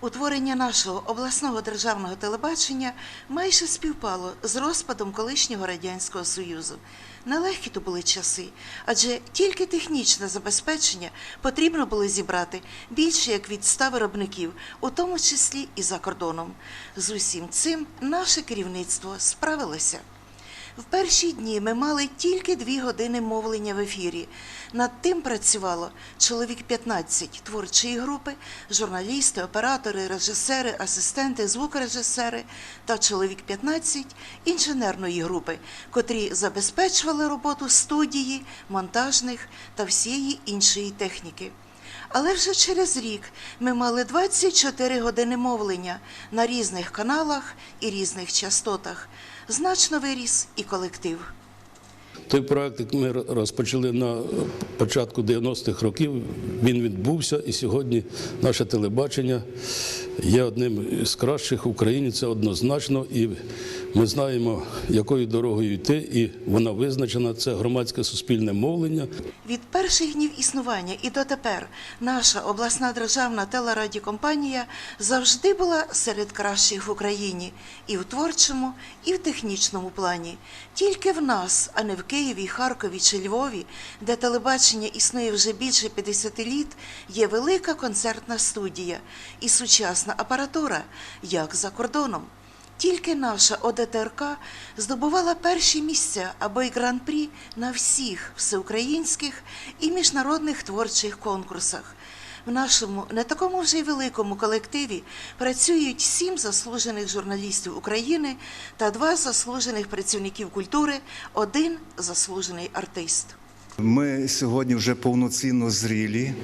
Утворення нашого обласного державного телебачення майже співпало з розпадом колишнього радянського союзу. Нелегкі то були часи, адже тільки технічне забезпечення потрібно було зібрати більше як від 100 виробників, у тому числі і за кордоном. З усім цим наше керівництво справилося. В перші дні ми мали тільки дві години мовлення в ефірі. Над тим працювало чоловік 15 творчої групи, журналісти, оператори, режисери, асистенти, звукорежисери та чоловік 15 інженерної групи, котрі забезпечували роботу студії, монтажних та всієї іншої техніки. Але вже через рік ми мали 24 години мовлення на різних каналах і різних частотах. Значно виріс і колектив. Той проект, який ми розпочали на початку 90-х років, він відбувся, і сьогодні наше телебачення є одним з кращих в Україні. Це однозначно, і ми знаємо, якою дорогою йти, і вона визначена. Це громадське суспільне мовлення. Від перших днів існування і дотепер наша обласна державна телерадіокомпанія завжди була серед кращих в Україні і в творчому, і в технічному плані. Тільки в нас, а не в Києві, Харкові чи Львові, де телебачення існує вже більше 50 літ, є велика концертна студія і сучасна апаратура, як за кордоном. Тільки наша ОДТРК здобувала перші місця або й гран-прі на всіх всеукраїнських і міжнародних творчих конкурсах. В нашому не такому вже й великому колективі працюють сім заслужених журналістів України та два заслужених працівників культури, один заслужений артист. Ми сьогодні вже повноцінно зрілі.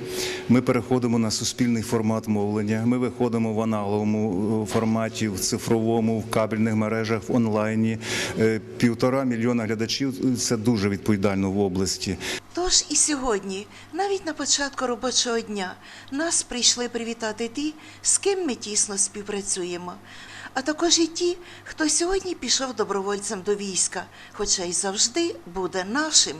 Ми переходимо на суспільний формат мовлення. Ми виходимо в аналоговому е, форматі, в цифровому, в кабельних мережах, в онлайні. Е, Півтора мільйона глядачів це дуже відповідально в області. Тож і сьогодні, навіть на початку робочого дня, нас прийшли привітати ті, з ким ми тісно співпрацюємо. А також і ті, хто сьогодні пішов добровольцем до війська, хоча й завжди буде нашим.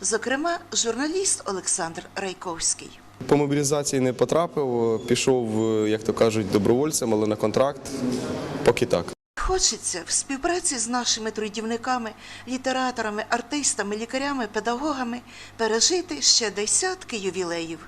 Зокрема, журналіст Олександр Райковський. По мобілізації не потрапив, пішов, як то кажуть, добровольцем, але на контракт поки так. Хочеться в співпраці з нашими трудівниками, літераторами, артистами, лікарями, педагогами пережити ще десятки ювілеїв.